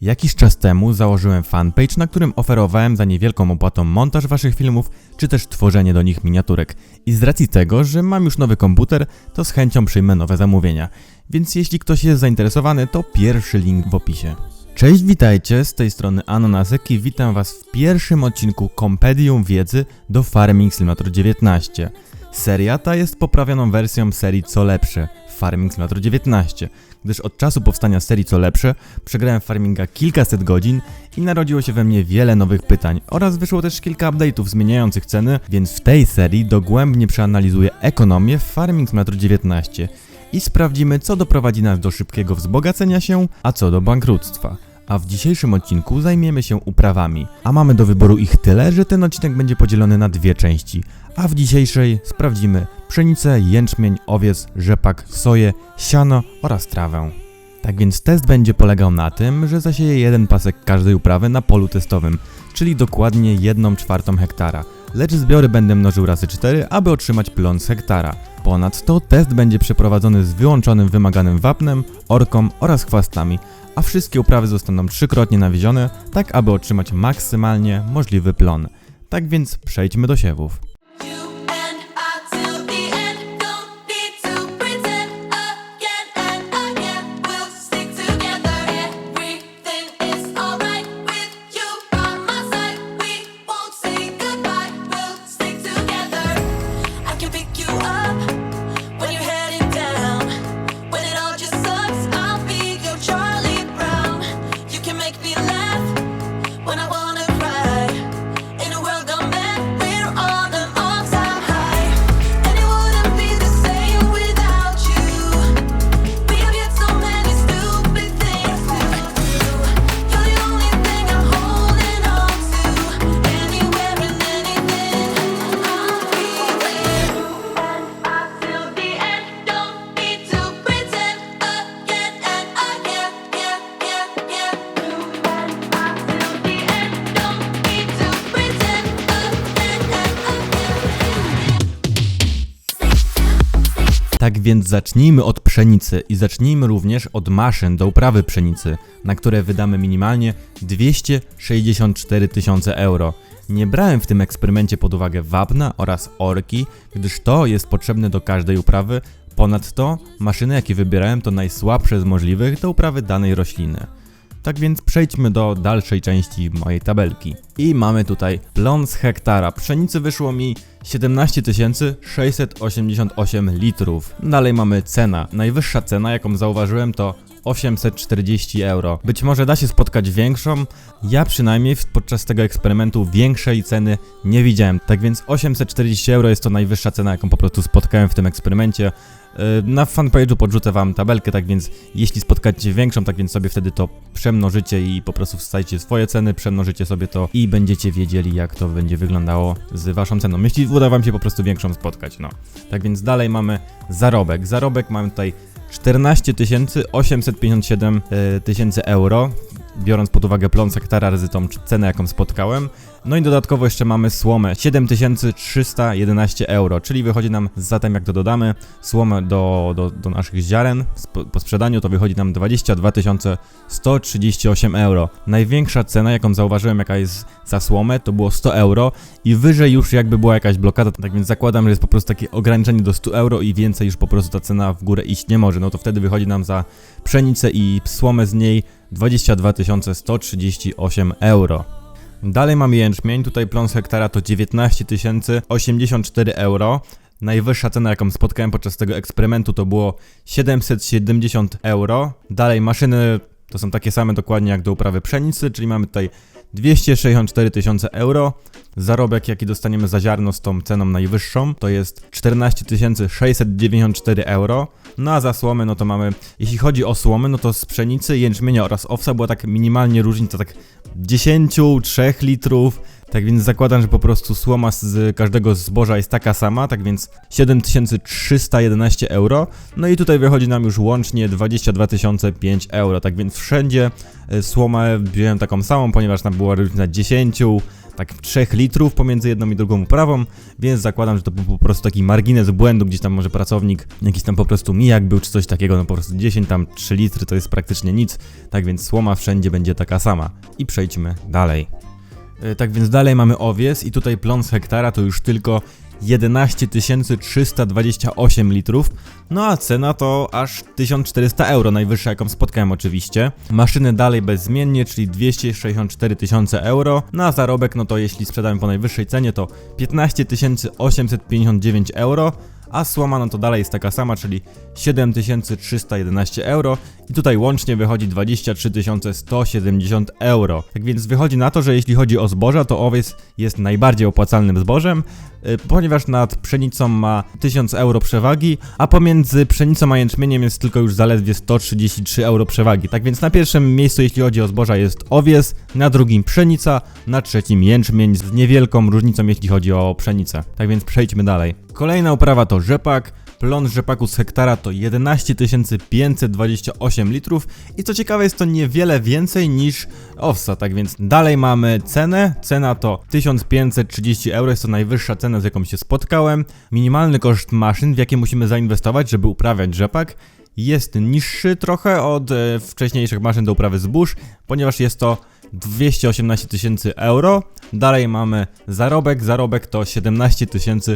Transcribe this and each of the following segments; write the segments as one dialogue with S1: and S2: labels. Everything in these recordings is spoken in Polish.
S1: Jakiś czas temu założyłem fanpage, na którym oferowałem za niewielką opłatą montaż waszych filmów, czy też tworzenie do nich miniaturek. I z racji tego, że mam już nowy komputer, to z chęcią przyjmę nowe zamówienia. Więc jeśli ktoś jest zainteresowany, to pierwszy link w opisie. Cześć, witajcie, z tej strony Ananasek i witam was w pierwszym odcinku Kompedium Wiedzy do Farming Simulator 19. Seria ta jest poprawioną wersją serii Co Lepsze Farming Simulator 19, gdyż od czasu powstania serii Co Lepsze przegrałem farminga kilkaset godzin i narodziło się we mnie wiele nowych pytań oraz wyszło też kilka update'ów zmieniających ceny, więc w tej serii dogłębnie przeanalizuję ekonomię w Farming Simulator 19 i sprawdzimy co doprowadzi nas do szybkiego wzbogacenia się, a co do bankructwa. A w dzisiejszym odcinku zajmiemy się uprawami. A mamy do wyboru ich tyle, że ten odcinek będzie podzielony na dwie części. A w dzisiejszej sprawdzimy pszenicę, jęczmień, owiec, rzepak, soję, siano oraz trawę. Tak więc test będzie polegał na tym, że zasieję jeden pasek każdej uprawy na polu testowym, czyli dokładnie 1 czwartą hektara. Lecz zbiory będę mnożył razy 4, aby otrzymać plon z hektara. Ponadto test będzie przeprowadzony z wyłączonym wymaganym wapnem, orką oraz chwastami, a wszystkie uprawy zostaną trzykrotnie nawiezione, tak aby otrzymać maksymalnie możliwy plon. Tak więc przejdźmy do siewów. Tak więc zacznijmy od pszenicy i zacznijmy również od maszyn do uprawy pszenicy, na które wydamy minimalnie 264 tysiące euro. Nie brałem w tym eksperymencie pod uwagę wapna oraz orki, gdyż to jest potrzebne do każdej uprawy. Ponadto maszyny jakie wybierałem to najsłabsze z możliwych do uprawy danej rośliny. Tak więc przejdźmy do dalszej części mojej tabelki. I mamy tutaj plon z hektara. Pszenicy wyszło mi 17 688 litrów. Dalej mamy cena. Najwyższa cena, jaką zauważyłem, to 840 euro. Być może da się spotkać większą. Ja przynajmniej podczas tego eksperymentu większej ceny nie widziałem. Tak więc 840 euro jest to najwyższa cena, jaką po prostu spotkałem w tym eksperymencie. Yy, Na fanpage'u podrzucę wam tabelkę, tak więc jeśli spotkacie większą, tak więc sobie wtedy to przemnożycie i po prostu wstajcie swoje ceny, przemnożycie sobie to i będziecie wiedzieli jak to będzie wyglądało z waszą ceną. Jeśli uda wam się po prostu większą spotkać, no. Tak więc dalej mamy zarobek. Zarobek mamy tutaj 14 857 e, tysięcy euro, biorąc pod uwagę plon z hektara razy tą c- cenę jaką spotkałem. No i dodatkowo jeszcze mamy słomę 7311 euro, czyli wychodzi nam zatem jak to dodamy słomę do, do, do naszych ziaren po sprzedaniu to wychodzi nam 22 138 euro. Największa cena jaką zauważyłem jaka jest za słomę to było 100 euro i wyżej już jakby była jakaś blokada, tak więc zakładam, że jest po prostu takie ograniczenie do 100 euro i więcej już po prostu ta cena w górę iść nie może. No to wtedy wychodzi nam za pszenicę i słomę z niej 22 138 euro. Dalej mamy jęczmień, tutaj plon z hektara to 19 084 euro. Najwyższa cena, jaką spotkałem podczas tego eksperymentu, to było 770 euro. Dalej maszyny to są takie same dokładnie jak do uprawy pszenicy, czyli mamy tutaj 264 tysiące euro. Zarobek, jaki dostaniemy za ziarno z tą ceną najwyższą, to jest 14 694 euro. No a za słomy, no to mamy, jeśli chodzi o słomy, no to z pszenicy, jęczmienia oraz owsa była tak minimalnie różnica, tak 10, 3 litrów. Tak więc zakładam, że po prostu słoma z każdego zboża jest taka sama, tak więc 7311 euro. No i tutaj wychodzi nam już łącznie 22 005 euro. Tak więc wszędzie y, słomę wziąłem taką samą, ponieważ tam była różnica 10, tak 3 litrów pomiędzy jedną i drugą uprawą, więc zakładam, że to był po prostu taki margines błędu, gdzieś tam może pracownik jakiś tam po prostu mijak był czy coś takiego, no po prostu 10 tam 3 litry to jest praktycznie nic, tak więc słoma wszędzie będzie taka sama. I przejdźmy dalej. E, Tak więc dalej mamy owies i tutaj plon z hektara to już tylko 11 328 litrów, no a cena to aż 1400 euro, najwyższa jaką spotkałem oczywiście. Maszyny dalej bezmiennie, czyli 264 tysiące euro, no zarobek no to jeśli sprzedamy po najwyższej cenie to 15 859 euro, a słoma no to dalej jest taka sama, czyli 7311 euro i tutaj łącznie wychodzi 23 170 euro. Tak więc wychodzi na to, że jeśli chodzi o zboża, to owiec jest najbardziej opłacalnym zbożem, y, ponieważ nad pszenicą ma 1000 euro przewagi, a pomiędzy pszenicą a jęczmieniem jest tylko już zaledwie 133 euro przewagi. Tak więc na pierwszym miejscu jeśli chodzi o zboża jest owiec, na drugim pszenica, na trzecim jęczmień z niewielką różnicą jeśli chodzi o pszenicę. Tak więc przejdźmy dalej. Kolejna uprawa to rzepak. Plon rzepaku z hektara to 11 528 litrów i co ciekawe jest to niewiele więcej niż owsa, tak więc dalej mamy cenę, cena to 1530 euro, jest to najwyższa cena z jaką się spotkałem. Minimalny koszt maszyn, w jakie musimy zainwestować, żeby uprawiać rzepak jest niższy trochę od e, wcześniejszych maszyn do uprawy zbóż, ponieważ jest to 218 tysięcy euro. Dalej mamy zarobek, zarobek to 17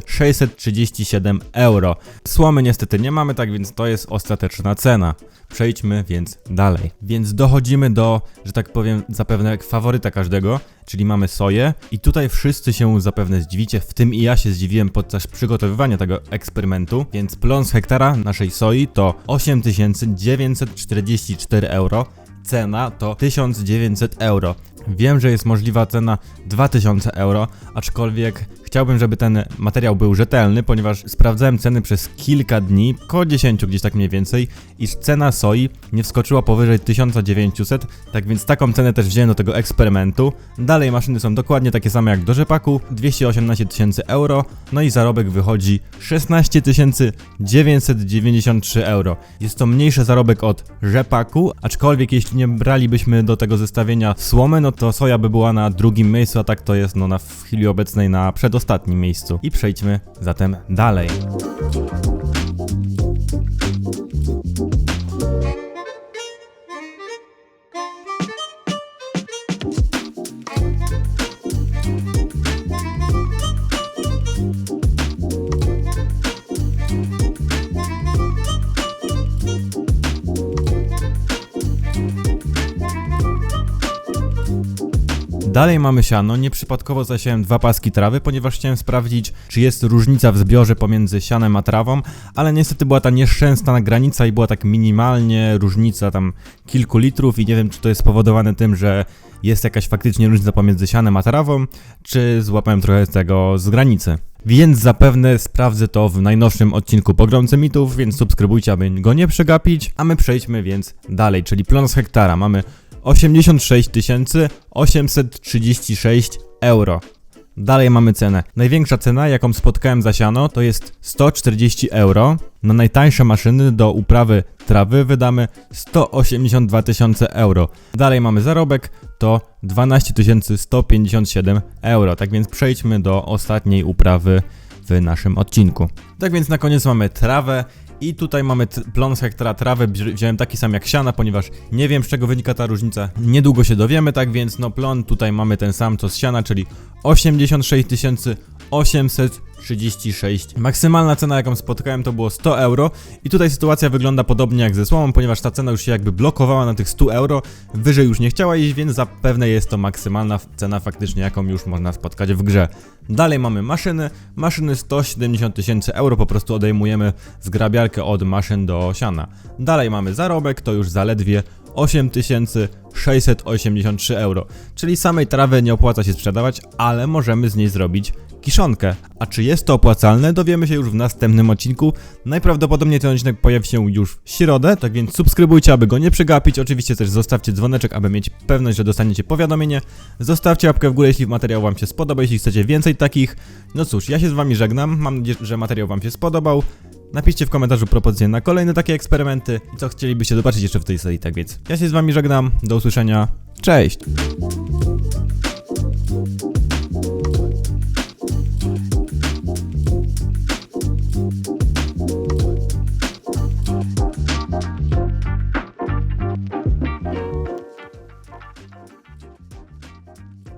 S1: 637 euro. Słomy niestety nie mamy, tak więc to jest ostateczna cena. Przejdźmy więc dalej. Więc dochodzimy do, że tak powiem, zapewne faworyta każdego, czyli mamy soję i tutaj wszyscy się zapewne zdziwicie, w tym i ja się zdziwiłem podczas przygotowywania tego eksperymentu, więc plon z hektara naszej soi to 8944 euro, cena to 1900 euro. Wiem, że jest możliwa cena 2000 euro, aczkolwiek chciałbym, żeby ten materiał był rzetelny, ponieważ sprawdzałem ceny przez kilka dni, około 10 gdzieś tak mniej więcej, iż cena soi nie wskoczyła powyżej 1900, tak więc taką cenę też wziąłem do tego eksperymentu. Dalej maszyny są dokładnie takie same jak do rzepaku, 218 tysięcy euro, no i zarobek wychodzi 16 993 euro. Jest to mniejszy zarobek od rzepaku, aczkolwiek jeśli nie bralibyśmy do tego zestawienia słomy, no to soja by była na drugim miejscu, a tak to jest no na w chwili obecnej na przedostatnim miejscu. I przejdźmy zatem dalej. Dalej mamy siano, nieprzypadkowo zasiałem dwa paski trawy, ponieważ chciałem sprawdzić, czy jest różnica w zbiorze pomiędzy sianem a trawą, ale niestety była ta nieszczęsna granica i była tak minimalnie różnica tam kilku litrów i nie wiem, czy to jest spowodowane tym, że jest jakaś faktycznie różnica pomiędzy sianem a trawą, czy złapałem trochę tego z granicy. Więc zapewne sprawdzę to w najnowszym odcinku Pogromcy Mitów, więc subskrybujcie, aby go nie przegapić. A my przejdźmy więc dalej, czyli plon z hektara. Mamy 86 836 euro. Dalej mamy cenę. Największa cena, jaką spotkałem za siano, to jest 140 euro. Na najtańsze maszyny do uprawy trawy wydamy 182 tysiące euro. Dalej mamy zarobek, to 12 157 euro. Tak więc przejdźmy do ostatniej uprawy w naszym odcinku. Tak więc na koniec mamy trawę. I tutaj mamy plon hektara trawy, wziąłem taki sam jak siana, ponieważ nie wiem z czego wynika ta różnica. Niedługo się dowiemy, tak więc no plon tutaj mamy ten sam co z siana, czyli 86 836. Maksymalna cena jaką spotkałem to było 100 euro i tutaj sytuacja wygląda podobnie jak ze słomą, ponieważ ta cena już się jakby blokowała na tych 100 euro, wyżej już nie chciała iść, więc zapewne jest to maksymalna cena faktycznie jaką już można spotkać w grze. Dalej mamy maszyny, maszyny 170 tysięcy euro, po prostu odejmujemy zgrabiarkę od maszyn do siana. Dalej mamy zarobek, to już zaledwie 8683 euro, czyli samej trawy nie opłaca się sprzedawać, ale możemy z niej zrobić kiszonkę. A czy jest to opłacalne, dowiemy się już w następnym odcinku. Najprawdopodobniej ten odcinek pojawi się już w środę, tak więc subskrybujcie, aby go nie przegapić. Oczywiście też zostawcie dzwoneczek, aby mieć pewność, że dostaniecie powiadomienie. Zostawcie łapkę w górę, jeśli materiał wam się spodoba, jeśli chcecie więcej takich. No cóż, ja się z wami żegnam, mam nadzieję, że materiał wam się spodobał. Napiszcie w komentarzu propozycje na kolejne takie eksperymenty i co chcielibyście zobaczyć jeszcze w tej serii, tak więc ja się z wami żegnam, do usłyszenia, cześć!